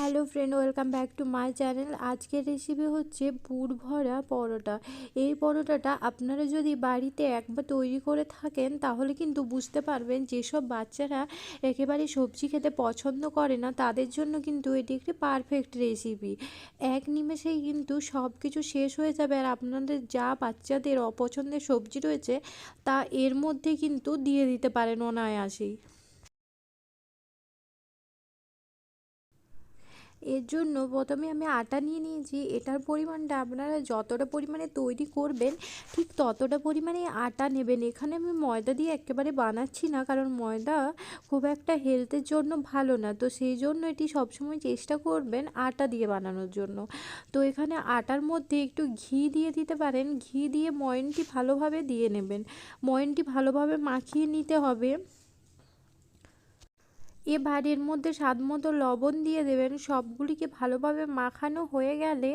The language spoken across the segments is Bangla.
Hello friend, welcome back to my channel. আজকের রেসিপি হচ্ছে পুর ভরা পরোটা। এই পরোটাটা আপনারা যদি বাড়িতে একবার তৈরি করে থাকেন, তাহলে কিন্তু বুঝতে পারবেন যেসব বাচ্চারা একেবারে সবজি খেতে পছন্দ করে না, তাদের জন্য কিন্তু এটি একটি পারফেক্ট রেসিপি এক নিমেষেই কিন্তু সব কিছু শেষ হয়ে যাবে আর আপনাদের যা বাচ্চাদের অপছন্দের সবজি রয়েছে, তা এর মধ্যে কিন্তু দিয়ে দিতে পারেন অনায়াসেই। এর জন্য প্রথমে আমি আটা নিয়ে নিয়েছি। এটার পরিমাণটা আপনারা যতটা পরিমাণে তৈরি করবেন, ঠিক ততটা পরিমাণে আটা নেবেন। এখানে আমি ময়দা দিয়ে একেবারে বানাচ্ছি না, কারণ ময়দা খুব একটা হেলথের জন্য ভালো না। তো সেই জন্য এটি সবসময় চেষ্টা করবেন আটা দিয়ে বানানোর জন্য। তো এখানে আটার মধ্যে একটু ঘি দিয়ে দিতে পারেন। ঘি দিয়ে ময়নটি ভালোভাবে দিয়ে নেবেন। ময়নটি ভালোভাবে মাখিয়ে নিতে হবে। এবার এর মধ্যে স্বাদ মতো লবণ দিয়ে দেবেন। সবগুলিকে ভালোভাবে মাখানো হয়ে গেলে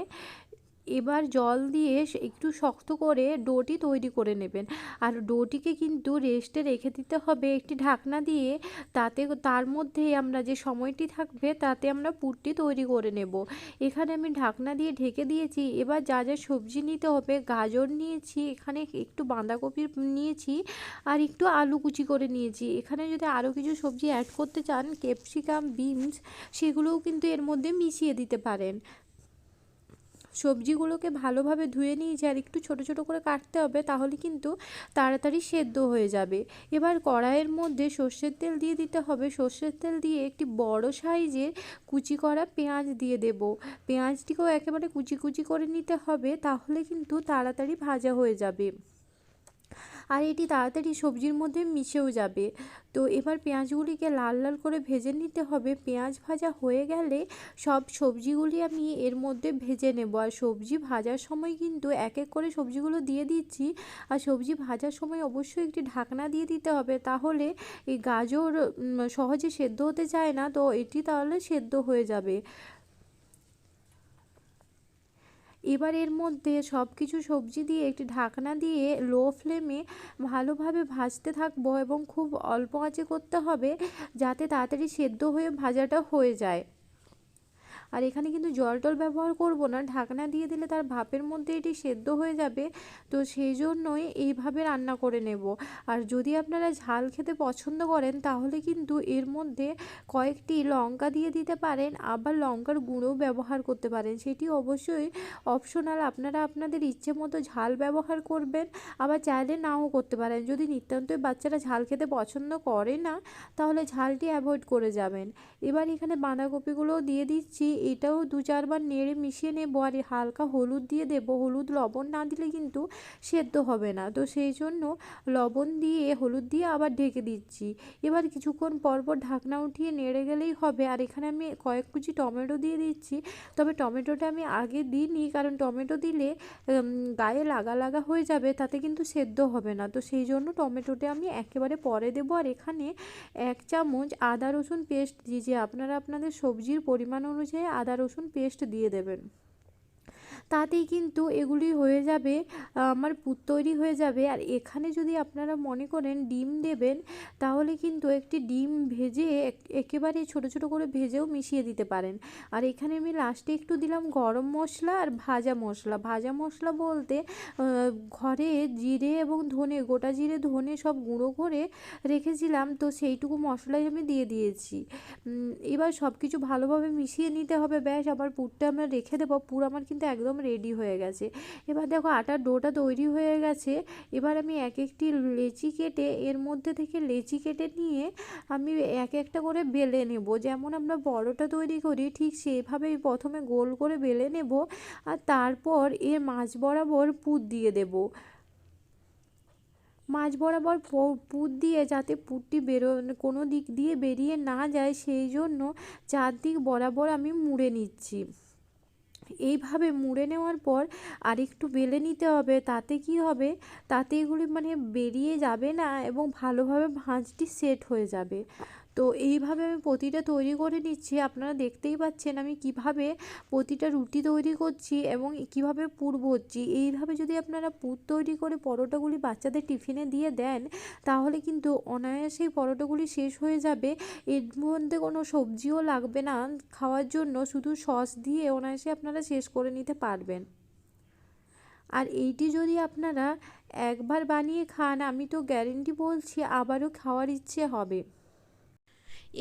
এবার জল দিয়ে একটু শক্ত করে ডোটি তৈরি করে নেবেন। আর ডোটিকে কিন্তু রেস্টে রেখে দিতে হবে একটি ঢাকনা দিয়ে। তাতে তার মধ্যে আমরা যে সময়টি থাকবে তাতে আমরা পুরটি তৈরি করে নেব। এখানে আমি ঢাকনা দিয়ে ঢেকে দিয়েছি। এবার যা যা সবজি নিতে হবে, গাজর নিয়েছি, এখানে একটু বাঁধাকপি নিয়েছি আর একটু আলু কুচি করে নিয়েছি। এখানে যদি আরও কিছু সবজি অ্যাড করতে চান ক্যাপসিকাম বিনস সেগুলোও কিন্তু এর মধ্যে মিশিয়ে দিতে পারেন। সবজিগুলোকে ভালোভাবে ধুয়ে নিয়ে যে আর একটু ছোট ছোট করে কাটতে হবে, তাহলে কিন্তু তাড়াতাড়ি সেদ্ধ হয়ে যাবে। এবার কড়াইয়ের মধ্যে সর্ষের তেল দিয়ে দিতে হবে। সর্ষের তেল দিয়ে একটি বড় সাইজের কুচি করা পেঁয়াজ দিয়ে দেব। পেঁয়াজটিকেও একেবারে কুচি কুচি করে নিতে হবে, তাহলে কিন্তু তাড়াতাড়ি ভাজা হয়ে যাবে। আর এটি তাড়াতাড়ি সবজির মধ্যে মিশেও যাবে। তো এবার পেঁয়াজগুলিকে লাল লাল করে ভেজে নিতে হবে। পেঁয়াজ ভাজা হয়ে গেলে সব সবজিগুলি আমি এর মধ্যে ভেজে নেব। আর সবজি ভাজার সময় কিন্তু এক এক করে সবজিগুলো দিয়ে দিচ্ছি। আর সবজি ভাজার সময় অবশ্যই একটি ঢাকনা দিয়ে দিতে হবে। তাহলে এই গাজর সহজে সেদ্ধ হতে চায় না। তো এটি তাহলে সেদ্ধ হয়ে যাবে। এবার এর মধ্যে সব কিছু সবজি দিয়ে, একটি ঢাকনা দিয়ে লো ফ্লেমে ভালোভাবে ভাজতে থাকব এবং খুব অল্প আঁচে করতে হবে যাতে তাড়াতাড়ি সেদ্ধ হয়ে ভাজাটা হয়ে যায়। আর এখানে কিন্তু জল টল ব্যবহার করব না, ঢাকনা দিয়ে দিলে তার ভাপের মধ্যে এটি সেদ্ধ হয়ে যাবে, তো সেই জন্যই এইভাবে রান্না করে নেব। আর যদি আপনারা ঝাল খেতে পছন্দ করেন, তাহলে কিন্তু এর মধ্যে কয়েকটি লঙ্কা দিয়ে দিতে পারেন, আবার লঙ্কার গুঁড়ো ব্যবহার করতে পারেন। সেটি অবশ্যই অপশনাল আপনারা আপনাদের ইচ্ছে মতো ঝাল ব্যবহার করবেন, আবার চাইলে নাও করতে পারেন। যদি নিতান্তই বাচ্চারা ঝাল খেতে পছন্দ করে না, তাহলে ঝালটি অ্যাভয়েড করে যাবেন। এবার এখানে বাঁধাকপিগুলোও দিয়ে দিচ্ছি। এটাও দু চারবার নেড়ে মিশিয়ে নেব আর হালকা হলুদ দিয়ে দেবো। হলুদ, লবণ না দিলে কিন্তু সেদ্ধ হবে না। তো সেই জন্য লবণ দিয়ে, হলুদ দিয়ে আবার ঢেকে দিচ্ছি। এবার কিছুক্ষণ পরপর ঢাকনা উঠিয়ে নেড়ে গেলেই হবে। আর এখানে আমি কয়েক কুচি টমেটো দিয়ে দিচ্ছি। তবে টমেটোটা আমি আগে দিইনি, কারণ টমেটো দিলে গায়ে লাগা লাগা হয়ে যাবে, তাতে কিন্তু সেদ্ধ হবে না। তো সেই জন্য টমেটোটা আমি একেবারে পরে দেবো। আর এখানে এক চামচ আদা রসুন পেস্ট দিয়েছি। আপনারা আপনাদের সবজির পরিমাণ অনুযায়ী আদা রসুন পেস্ট দিয়ে দেবেন। তাতেই কিন্তু এগুলি হয়ে যাবে, আমার পুর তৈরি হয়ে যাবে। আর এখানে যদি আপনারা মনে করেন ডিম দেবেন, তাহলে কিন্তু একটি ডিম ভেজে একেবারে ছোট ছোট করে ভেজেও মিশিয়ে দিতে পারেন। আর এখানে আমি লাস্টে একটু দিলাম গরম মশলা আর ভাজা মশলা। ভাজা মশলা বলতে ঘরে জিরে এবং ধনে, গোটা জিরে, ধনে সব গুঁড়ো করে রেখেছিলাম, তো সেইটুকু মশলাই আমি দিয়ে দিয়েছি। এবার সব কিছু ভালোভাবে মিশিয়ে নিতে হবে। ব্যাস, আবার পুরটা আমরা রেখে দেবো। পুর আমার কিন্তু একদম একদম রেডি হয়ে গেছে। এবার দেখো আটার ডোটা তৈরি হয়ে গেছে। এবার আমি এক একটি লেচি কেটে, এর মধ্যে থেকে লেচি কেটে নিয়ে আমি এক একটা করে বেলে নেব। যেমন আমরা বড়টা তৈরি করি, ঠিক সেভাবেই প্রথমে গোল করে বেলে নেব আর তারপর এর মাছ বরাবর পুর দিয়ে দেব। মাছ বরাবর পুর দিয়ে যাতে পুরটি বেরো, কোনো দিক দিয়ে বেরিয়ে না যায়, সেই জন্য চারদিক বরাবর আমি মুড়ে নিচ্ছি। এইভাবে মুড়ে নেওয়ার পর আরেকটু বেলে নিতে হবে, তাতে কি হবে? তাতে এগুলি মানে বেরিয়ে যাবে না এবং ভালোভাবে ভাঁজটি সেট হয়ে যাবে। তো এইভাবে আমি প্রতিটা তৈরি করে নিচ্ছি। আপনারা দেখতেই পাচ্ছেন আমি কীভাবে প্রতিটা রুটি তৈরি করছি এবং কীভাবে পুর ভরছি। এইভাবে যদি আপনারা পুর তৈরি করে পরোটাগুলি বাচ্চাদের টিফিনে দিয়ে দেন, তাহলে কিন্তু অনায়াসেই পরোটাগুলি শেষ হয়ে যাবে। এর মধ্যে কোনো সবজিও লাগবে না খাওয়ার জন্য, শুধু সস দিয়ে অনায়াসে আপনারা শেষ করে নিতে পারবেন। আর এইটি যদি আপনারা একবার বানিয়ে খান, আমি তো গ্যারেন্টি বলছি আবারও খাওয়ার ইচ্ছে হবে।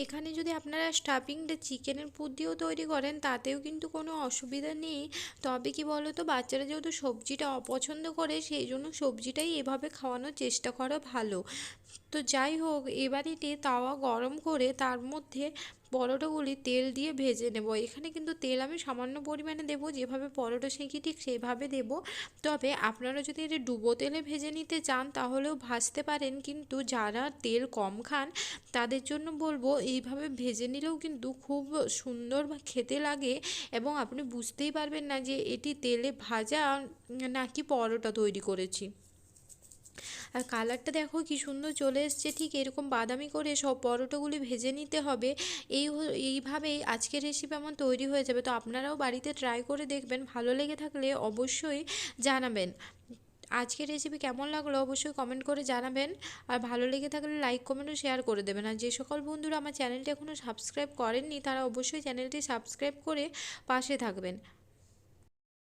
এখানে যদি আপনারা স্টাফিংটা চিকেনের পুর দিয়েও তৈরি করেন, তাতেও কিন্তু কোনো অসুবিধা নেই। তবে কি বলো তো বাচ্চারা যেহেতু সবজিটা অপছন্দ করে, সেই জন্য সবজিটাই এভাবে খাওয়ানোর চেষ্টা করা ভালো। তো যাই হোক এবারেতে তাওয়া গরম করে তার মধ্যে পরোটাগুলি তেল দিয়ে ভেজে নেব। এখানে কিন্তু তেল আমি সামান্য পরিমাণে দেবো, যেভাবে পরোটা সেঁকি ঠিক সেভাবে দেব। তবে আপনারা যদি এটা ডুবো তেলে ভেজে নিতে চান, তাহলেও ভাজতে পারেন। কিন্তু যারা তেল কম খান, তাদের জন্য বলব এইভাবে ভেজে নিলেও কিন্তু খুব সুন্দর খেতে লাগে এবং আপনি বুঝতেই পারবেন না যে এটি তেলে ভাজা নাকি পরোটা তৈরি করেছি। আর কালারটা দেখো কি সুন্দর চলে এসছে। ঠিক এরকম বাদামি করে সব পরোটাগুলি ভেজে নিতে হবে। এই এইভাবেই আজকের রেসিপি আমার তৈরি হয়ে যাবে। তো আপনারাও বাড়িতে ট্রাই করে দেখবেন। ভালো লেগে থাকলে অবশ্যই জানাবেন। আজকের রেসিপি কেমন লাগল অবশ্যই কমেন্ট করে জানাবেন। আর ভালো লেগে থাকলে লাইক কমেন্ট ও শেয়ার করে দেবেন। আর যে সকল বন্ধুরা আমার চ্যানেলটি এখনও সাবস্ক্রাইব করেননি, তারা অবশ্যই চ্যানেলটি সাবস্ক্রাইব করে পাশে থাকবেন।